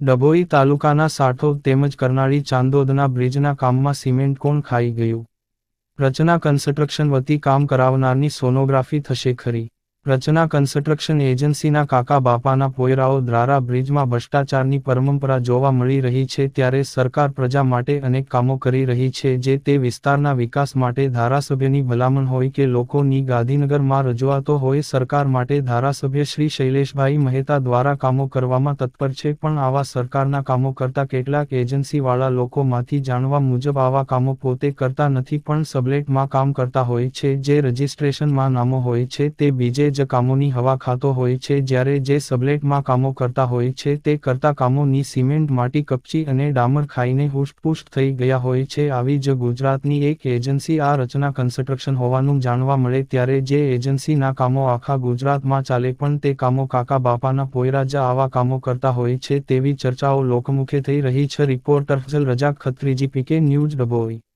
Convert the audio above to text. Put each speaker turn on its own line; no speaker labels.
ડભોઈ તાલુકાના સાઠોદ તેમજ કરનાળી ચાંદોદના બ્રિજના કામમાં સિમેન્ટ કોણ ખાઈ ગયું? રચના કન્સ્ટ્રક્શન વતી કામ કરાવનારની સોનોગ્રાફી થશે ખરી. રચના કન્સ્ટ્રક્શન એજન્સીના કાકા બાપાના પોયરાઓ દ્વારા બ્રિજમાં ભ્રષ્ટાચારની પરંપરા જોવા મળી રહી છે ત્યારે સરકાર પ્રજા માટે અનેક કામો કરી રહી છે જે તે વિસ્તારના વિકાસ માટે ધારાસભ્યની ભલામણ હોય કે લોકોની ગાંધીનગરમાં રજૂઆતો હોય સરકાર માટે ધારાસભ્ય શ્રી શૈલેષભાઈ મહેતા દ્વારા કામો કરવામાં તત્પર છે પણ આવા સરકારના કામો કરતા કેટલાક એજન્સીવાળા લોકોમાંથી જાણવા મુજબ આવા કામો પોતે કરતા નથી પણ સબલેટમાં કામ કરતા હોય છે જે રજિસ્ટ્રેશનમાં નામો હોય છે તે બીજે જ કામોની હવા ખાતો હોય છે, જ્યારે જે સબલેટમાં કામો કરતા હોય છે, તે કરતા કામોની સિમેન્ટ, માટી, કપચી અને ડામર ખાઈને હુષ્ટપુષ્ટ થઈ ગયા હોય છે. આવી જ ગુજરાતની એક એજન્સી આ રચના કન્સ્ટ્રક્શન હોવાનું જાણવા મળે ત્યારે જે એજન્સીના કામો આખા ગુજરાતમાં ચાલે પણ તે કામો કાકા બાપાના પોયરા જ આવા કામો કરતા હોય છે તેવી ચર્ચાઓ લોકમુખે થઈ રહી છે. રિપોર્ટર ફઝલ રજા ખત્રીજી, પીકે ન્યૂઝ ડભોઈ.